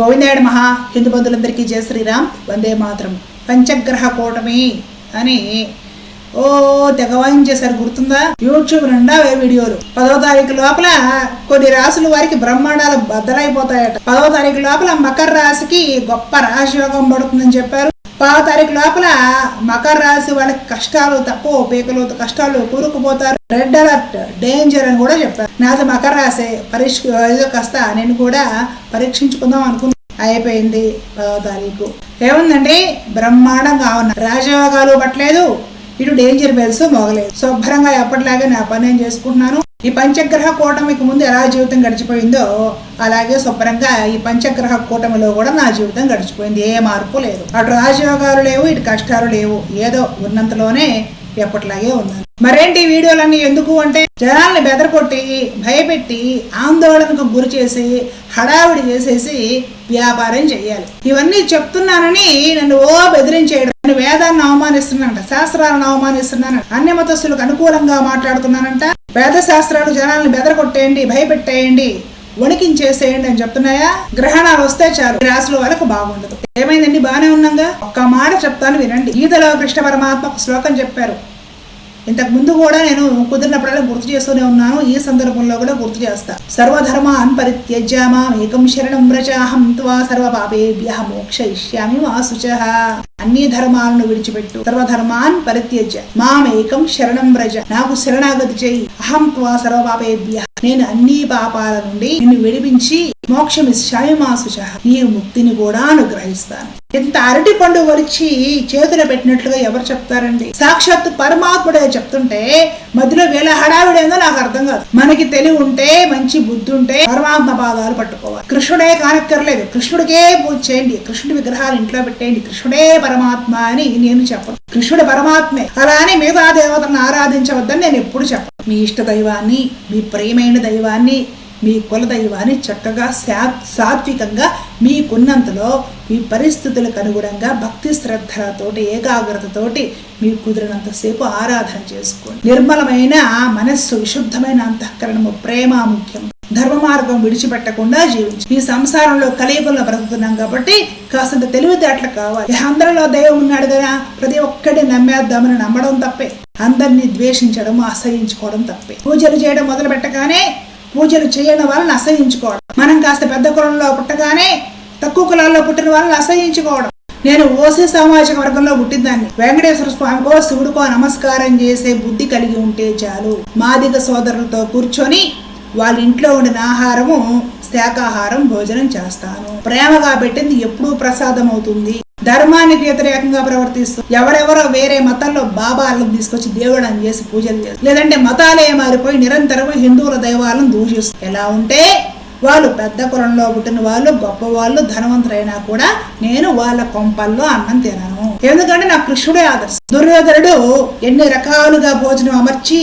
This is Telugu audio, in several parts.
గోవిందాయుడు మహా హిందూ బంధువులందరికీ జయ శ్రీరామ్ వందే మాత్రం. పంచగ్రహ కూటమి అని ఓ తెగవాయం చేశారు. గుర్తుందా? యూట్యూబ్ నిండా అవే వీడియోలు. పదో తారీఖు లోపల కొన్ని రాసుల వారికి బ్రహ్మాండాలు బద్దలైపోతాయట. పదో తారీఖు లోపల మకర రాశికి గొప్ప రాశియోగం పడుతుందని చెప్పారు. పదో తారీఖు లోపల మకర రాశి వాళ్ళకి కష్టాలు తక్కువ పీకలు కష్టాలు కూరుకుపోతారు. రెడ్ అలర్ట్ డేంజర్ అని కూడా చెప్పారు. నాది మకర రాశి పరీక్ష ఏదో కాస్త నేను కూడా పరీక్షించుకుందాం అనుకున్నాను అయిపోయింది పదో తారీఖు. ఏముందండి? బ్రహ్మాండంగా ఉన్న రాజయోగాలు పట్టలేదు. ఇటు డేంజర్ బెల్స్ మోగలేదు. శుభ్రంగా ఎప్పటిలాగే నా పని నేను చేసుకుంటున్నాను. ఈ పంచగ్రహ కూటమికి ముందు ఎలా జీవితం గడిచిపోయిందో అలాగే శుభ్రంగా ఈ పంచగ్రహ కూటమిలో కూడా నా జీవితం గడిచిపోయింది. ఏ మార్పు లేదు. అటు రాజయోగాలు లేవు ఇటు కష్టాలు లేవు. ఏదో ఉన్నంతలోనే ఎప్పటిలాగే ఉన్నాను. మరేంటి ఈ వీడియోలన్నీ ఎందుకు అంటే జనాల్ని బెదరకొట్టి భయపెట్టి ఆందోళనకు గురి చేసి హడావిడి చేసేసి వ్యాపారం చేయాలి. ఇవన్నీ చెప్తున్నానని నన్ను ఓ బెదిరించేయడం. నేను వేదాన్ని అవమానిస్తున్నానంట శాస్త్రాలను అవమానిస్తున్నానంట అన్యమతస్సులకు అనుకూలంగా మాట్లాడుతున్నానంట. వేద శాస్త్రాలు జనాల్ని బెదరగొట్టేయండి భయపెట్టేయండి వణికించేసేయండి అని చెప్తున్నాయా? గ్రహణాలు వస్తే చాలు. ఈ రాశుల వాళ్ళకు బాగుండదు. ఏమైందండి? బానే ఉన్నాగా? ఒక్క మాట చెప్తాను వినండి. గీతలో కృష్ణ పరమాత్మ ఒక శ్లోకం చెప్పారు. ఇంతకు ముందు కూడా నేను కుదిరినప్పుడల్లా గుర్తు చేస్తూనే ఉన్నాను. ఈ సందర్భంలో కూడా గుర్తు చేస్తా. సర్వధర్మాన్ పరిత్యజ్యామా ఏకం శరణం వ్రజాహం త్వా సర్వ పాపేభ్య మోక్షయిష్యామి మా శుచః అన్ని ధర్మాలను విడిచిపెట్టు. సర్వధర్మాన్ పరిత్యజ్య. మామేకం శరణం వ్రజ. నాకు శరణాగతి చేయి. అహం త్వా సర్వపాపేభ్య. నేను అన్ని పాపాల నుండి నిన్ను విడిపించి మోక్షమిష్యామి మా నీ ముక్తిని కూడా అనుగ్రహిస్తాను. ఇంత అరటి పండు వరిచి చేతులు పెట్టినట్లుగా ఎవరు చెప్తారండి? సాక్షాత్ పరమాత్ముడే చెప్తుంటే మధ్యలో వీళ్ళ హడావిడేందో నాకు అర్థం కాదు. మనకి తెలివి ఉంటే మంచి బుద్ధి ఉంటే పరమాత్మ పాదాలు పట్టుకోవాలి. కృష్ణుడే కానక్కర్లేదు. కృష్ణుడికే పూజ చేయండి. కృష్ణుడి విగ్రహాలు ఇంట్లో పెట్టేయండి. కృష్ణుడే పరమాత్మ అని నేను చెప్పను. కృష్ణుడు పరమాత్మే. అలా అని మిగతా దేవతలను ఆరాధించవద్దని నేను ఎప్పుడు చెప్పను. మీ ఇష్ట దైవాన్ని మీ ప్రియమైన దైవాన్ని మీ కుల దైవాన్ని చక్కగా సా సాత్వికంగా మీకున్నంతలో మీ పరిస్థితులకు అనుగుణంగా భక్తి శ్రద్ధలతోటి ఏకాగ్రతతోటి మీ కుదిరినంతసేపు ఆరాధన చేసుకోండి. నిర్మలమైన మనస్సు విశుద్ధమైన అంతఃకరణము ప్రేమ ముఖ్యం. ధర్మ మార్గం విడిచిపెట్టకుండా జీవించి. ఈ సంసారంలో కలియుగంలో బ్రతుకుతున్నాం కాబట్టి కాసంత తెలివితేటలు కావాలి. అందరిలో దైవం ఉన్నాడు కదా ప్రతి ఒక్కటి నమ్మేద్దామని నమ్మడం తప్పే. అందరినీ ద్వేషించడం అసహించుకోవడం తప్పే. పూజలు చేయడం మొదలు పెట్టగానే పూజలు చేయని వాళ్ళని అసహించుకోవడం. మనం కాస్త పెద్ద కులంలో పుట్టగానే తక్కువ కులాల్లో పుట్టిన వాళ్ళని అసహించుకోవడం. నేను ఓసీ సామాజిక వర్గంలో పుట్టిందాన్ని. వెంకటేశ్వర స్వామికో శివుడికో నమస్కారం చేసే బుద్ధి కలిగి ఉంటే చాలు. మాదిగ సోదరులతో కూర్చొని వాళ్ళ ఇంట్లో ఉండిన ఆహారము శాకాహారం భోజనం చేస్తాను. ప్రేమగా పెట్టింది ఎప్పుడూ ప్రసాదం అవుతుంది ధర్మానికి వ్యతిరేకంగా ప్రవర్తిస్తూ ఎవరెవరో వేరే మతాల్లో బాబాలను తీసుకొచ్చి దేవుడని చేసి పూజలు చేస్తారు లేదంటే మతాలే మారిపోయి నిరంతరం హిందువుల దైవాలను దూషిస్తారు ఎలా ఉంటే వాళ్ళు పెద్ద కులంలో పుట్టిన వాళ్ళు గొప్ప వాళ్ళు ధనవంతులైనా కూడా నేను వాళ్ళ కొంపల్లో అన్నం తినను. ఎందుకంటే నా కృష్ణుడే ఆదర్శం. దుర్యోధనుడు ఎన్ని రకాలుగా భోజనం అమర్చి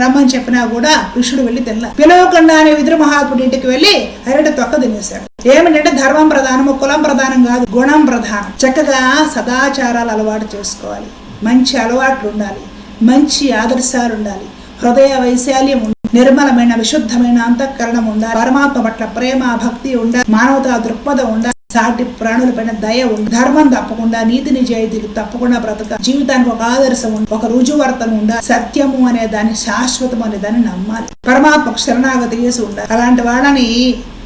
రమ్మని చెప్పినా కూడా కృష్ణుడు వెళ్ళి తినలే పిలవకుండానే విదురు మహాత్ముడి ఇంటికి వెళ్ళి అరటి తొక్క తినేశాడు. ఏమిటంటే ధర్మం ప్రధానము కులం ప్రధానం కాదు గుణం ప్రధానం. చక్కగా సదాచారాలు అలవాటు చేసుకోవాలి. మంచి అలవాట్లు ఉండాలి. మంచి ఆదర్శాలు ఉండాలి. హృదయ వైశాల్యం నిర్మలమైన విశుద్ధమైన అంతఃకరణం ఉండాలి. పరమాత్మ పట్ల ప్రేమ భక్తి ఉండాలి. మానవతా దృక్పథం ఉండాలి. సాటి ప్రాణుల పైన దయ ఉంది ధర్మం తప్పకుండా నీతి నిజాయితీలు తప్పకుండా బ్రతక జీవితానికి ఒక ఆదర్శం ఉంది ఒక రుజువర్తన ఉండాలి సత్యము అనే దాన్ని శాశ్వతం అనే దాన్ని నమ్మాలి. పరమాత్మకు శరణాగతి చేసి ఉండాలి. అలాంటి వాళ్ళని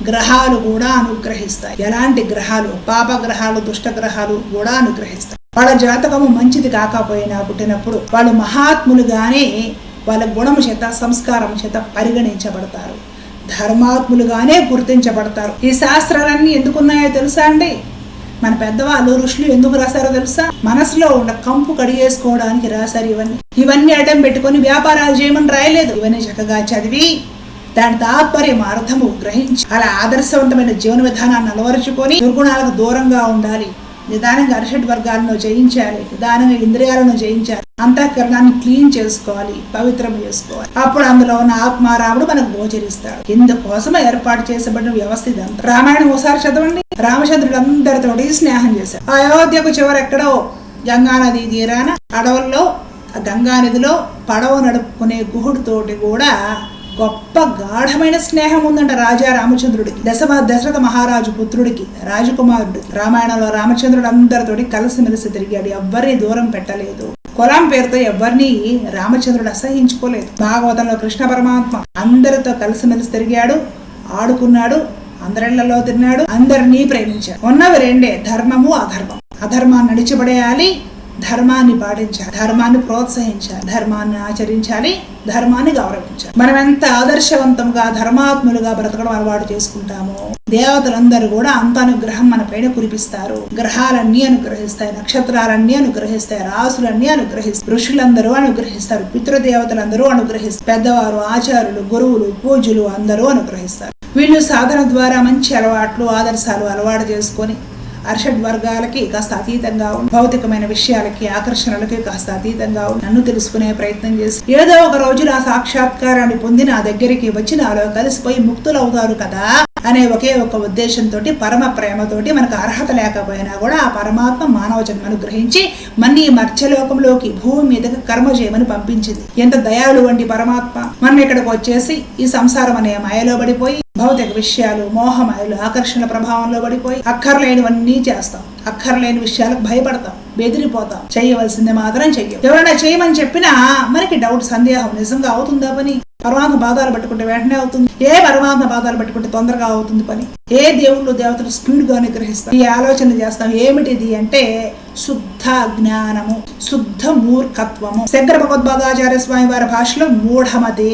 గ్రహాలు కూడా అనుగ్రహిస్తాయి. ఎలాంటి గ్రహాలు? పాప గ్రహాలు దుష్ట గ్రహాలు కూడా అనుగ్రహిస్తాయి. వాళ్ళ జాతకము మంచిది కాకపోయినా పుట్టినప్పుడు వాళ్ళు మహాత్ములుగానే వాళ్ళ గుణము చేత సంస్కారం చేత పరిగణించబడతారు. ధర్మాత్ములుగానే గుర్తించబడతారు. ఈ శాస్త్రాలన్నీ ఎందుకున్నాయో తెలుసా అండి? మన పెద్దవాళ్ళు ఋషులు ఎందుకు రాశారో తెలుసా? మనసులో ఉన్న కంపు కడిగేసుకోవడానికి రాశారు ఇవన్నీ. ఇవన్నీ అడ్డం పెట్టుకొని వ్యాపారాలు చేయమని రాయలేదు. ఇవన్నీ చక్కగా చదివి దాని తాత్పర్యం అర్థము గ్రహించి అలా ఆదర్శవంతమైన జీవన విధానాన్ని అలవరుచుకొని దుర్గుణాలకు దూరంగా ఉండాలి. నిదానంగా అరిషడ్ వర్గాలను జయించాలి నిదానంగా ఇంద్రియాలను జయించాలి అంతఃకరణాన్ని క్లీన్ చేసుకోవాలి పవిత్రం చేసుకోవాలి. అప్పుడు అందులో ఉన్న ఆత్మారాముడు మనకు గోచరిస్తాడు. ఇందుకోసం ఏర్పాటు చేసబడిన వ్యవస్థ ఇదంతా. రామాయణం ఒకసారి చదవండి. రామచంద్రుడు అందరితోటి స్నేహం చేశాడు. ఆ అయోధ్యకు చివరెక్కడో గంగా నది తీరాన అడవుల్లో గంగానదిలో గంగా నదిలో పడవ నడుపుకునే గుహుడితోటి కూడా గొప్ప గాఢమైన స్నేహం ఉందంట రాజా రామచంద్రుడికి. దశమ దశరథ మహారాజు పుత్రుడికి రాజకుమారుడు. రామాయణంలో రామచంద్రుడు అందరితోటి కలిసిమెలిసి తిరిగాడు. ఎవ్వరిని దూరం పెట్టలేదు. కులం పేరుతో ఎవరిని రామచంద్రుడు అసహించుకోలేదు. భాగవతంలో కృష్ణ పరమాత్మ అందరితో కలిసిమెలిసి తిరిగాడు. ఆడుకున్నాడు. అందరిళ్ళలో తిన్నాడు. అందరినీ ప్రేమించాడు. ఉన్నవి రెండే ధర్మము అధర్మం. అధర్మాన్ని నడిచిపడేయాలి ధర్మాన్ని పాటించాలి ధర్మాన్ని ప్రోత్సహించాలి ధర్మాన్ని ఆచరించాలి ధర్మాన్ని గౌరవించాలి. మనం ఎంత ఆదర్శవంతంగా ధర్మాత్ములుగా బ్రతకడం అలవాటు చేసుకుంటామో దేవతలందరూ కూడా అంత అనుగ్రహం మన పైన కురిపిస్తారు. గ్రహాలన్నీ అనుగ్రహిస్తాయి నక్షత్రాలన్నీ అనుగ్రహిస్తాయి రాసులన్నీ అనుగ్రహిస్తాయి ఋషులందరూ అనుగ్రహిస్తారు పితృదేవతలందరూ అనుగ్రహిస్తారు పెద్దవారు ఆచారులు గురువులు పూజలు అందరూ అనుగ్రహిస్తారు. వీళ్ళు సాధన ద్వారా మంచి అలవాట్లు ఆదర్శాలు అలవాటు చేసుకొని అర్షడ్ వర్గాలకి కాస్త అతీతంగా భౌతికమైన విషయాలకి ఆకర్షణలకి కాస్త అతీతంగా ఉండి. నన్ను తెలుసుకునే ప్రయత్నం చేసి. ఏదో ఒక రోజు నా సాక్షాత్కారాన్ని పొంది నా దగ్గరికి వచ్చి నాలో కలిసిపోయి ముక్తులవుతారు కదా అనే ఒకే ఒక ఉద్దేశంతో పరమ ప్రేమతోటి మనకు అర్హత లేకపోయినా కూడా ఆ పరమాత్మ మానవ జన్మను గ్రహించి మన ఈ మర్చలోకంలోకి భూమి మీదకి కర్మ చేయమని పంపించింది. ఎంత దయాలు వంటి పరమాత్మ. మనం ఇక్కడికి వచ్చేసి ఈ సంసారం అనే మాయలో పడిపోయి భౌతిక విషయాలు మోహమాయలు ఆకర్షణ ప్రభావంలో పడిపోయి అక్కర్లేనివన్నీ చేస్తాం. అక్కర్లేని విషయాలకు భయపడతాం బెదిరిపోతాం. చేయవలసింది మాత్రం చెయ్యం. ఎవరైనా చేయమని చెప్పినా మనకి డౌట్ సందేహం నిజంగా అవుతుందా పని? పరమాత్మ బాధాలు పట్టుకుంటే వెంటనే అవుతుంది. ఏ పరమాత్మ బాధాలు పట్టుకుంటే తొందరగా అవుతుంది పని? ఏ దేవుళ్ళు దేవతలు స్పీడ్గా అనుగ్రహిస్తాం? ఈ ఆలోచన చేస్తాం. ఏమిటిది అంటే శుద్ధ జ్ఞానము శుద్ధ మూర్ఖత్వము. శంకర భగవద్భాగాచార్య స్వామి వారి భాషలో మూఢమతే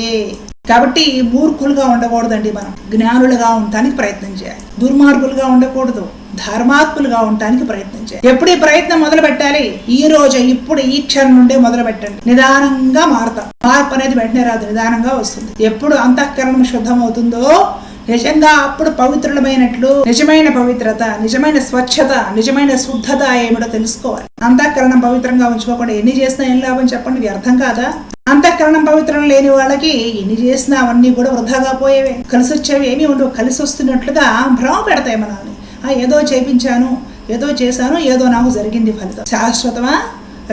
కాబట్టి మూర్ఖులుగా ఉండకూడదండి మనం. జ్ఞానులుగా ఉండటానికి ప్రయత్నం చేయాలి. దుర్మార్గులుగా ఉండకూడదు. ధర్మాత్ములుగా ఉండటానికి ప్రయత్నం చేయాలి. ఎప్పుడు ఈ ప్రయత్నం మొదలు పెట్టాలి? ఈ రోజు ఇప్పుడు ఈ క్షణం నుండే మొదలు పెట్టండి. నిదానంగా మారుతాం. మార్పు అనేది వెంటనే రాదు. నిదానంగా వస్తుంది. ఎప్పుడు అంతఃకరణం శుద్ధం అవుతుందో నిజంగా అప్పుడు పవిత్రులమైనట్లు నిజమైన పవిత్రత నిజమైన స్వచ్ఛత నిజమైన శుద్ధత ఏమిటో తెలుసుకోవాలి. అంతఃకరణం పవిత్రంగా ఉంచుకోకుండా ఎన్ని చేసినా ఏం లాభం చెప్పండి వ్యర్థం కాదా? అంతఃకరణం పవిత్రం లేని వాళ్ళకి ఎన్ని చేసినా అవన్నీ కూడా వృధాగా పోయేవే. కలిసి వచ్చేవి ఏమీ ఉండవు. కలిసి వస్తున్నట్లుగా భ్రమ పెడతాయి మనల్ని. ఆ ఏదో చేపించాను ఏదో చేశాను ఏదో నాకు జరిగింది ఫలితం. శాశ్వతమా?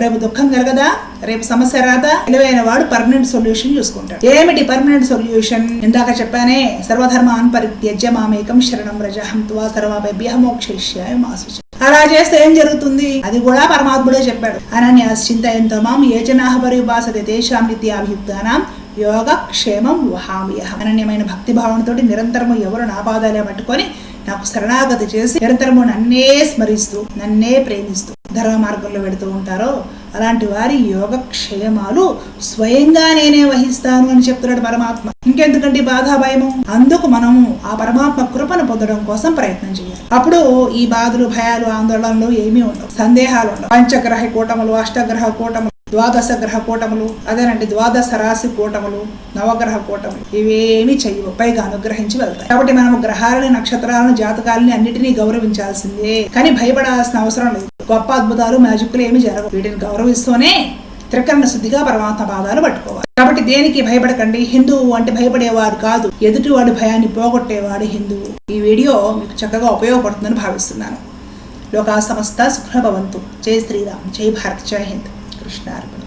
రేపు దుఃఖం కలగదా? రేపు సమస్య రాదా? తెలివైన వాడు పర్మనెంట్ సొల్యూషన్ చూసుకుంటాడు. ఏమిటి పర్మనెంట్ సొల్యూషన్ ఇందాక చెప్పానే సర్వధర్మాన్ పరిత్యజ్య మామేకం శరణం రజహం త్వా సర్వాభ్య మోక్షయిష్యాయ మాసు అలా చేస్తే ఏం జరుగుతుంది? అది కూడా పరమాత్ముడే చెప్పాడు. అనన్యాస్ చింతయంతో మాం ఏ జనాహ పరిభాసతే తేషాం నిత్యాభియుక్తానాం యోగ క్షేమం వహామ్యహ. అనన్యమైన భక్తి భావనతో నిరంతరము ఎవరు నా పాదాలే పట్టుకొని నాకు శరణాగతి చేసి నిరంతరము నన్నే స్మరిస్తూ నన్నే ప్రేమిస్తూ ధర్మ మార్గంలో పెడుతూ ఉంటారో అలాంటి వారి యోగ క్షేమాలు స్వయంగా నేనే వహిస్తాను అని చెప్తున్నాడు పరమాత్మ. ఇంకెందుకంటే బాధ భయము? అందుకు మనము ఆ పరమాత్మ కృపను పొందడం కోసం ప్రయత్నం చేయాలి. అప్పుడు ఈ బాధలు భయాలు ఆందోళనలు ఏమీ ఉండవు. సందేహాలు ఉండవు. పంచగ్రహ కూటములు అష్టగ్రహ కూటములు ద్వాదశ గ్రహ కూటములు అదేనండి ద్వాదశ రాశి కూటములు నవగ్రహ కూటములు ఇవేమి చెయ్యవు. పైగా అనుగ్రహించి వెళ్తాయి. కాబట్టి మనం గ్రహాలని నక్షత్రాలను జాతకాలని అన్నిటినీ గౌరవించాల్సిందే. కానీ భయపడాల్సిన అవసరం లేదు. గొప్ప అద్భుతాలు మ్యాజిక్లు ఏమి జరగవు. వీటిని గౌరవిస్తూనే త్రికరణ శుద్ధిగా పరమాత్మ పాదాలు పట్టుకోవాలి. కాబట్టి దేనికి భయపడకండి? హిందువు అంటే భయపడేవాడు కాదు. ఎదుటివాడి భయాన్ని పోగొట్టేవాడు హిందువు. ఈ వీడియో మీకు చక్కగా ఉపయోగపడుతుందని భావిస్తున్నాను. లోకా సమస్త సుఖభవంతు జై శ్రీరామ్. జై భారత్. జై హింద్. కృష్ణార్పణ.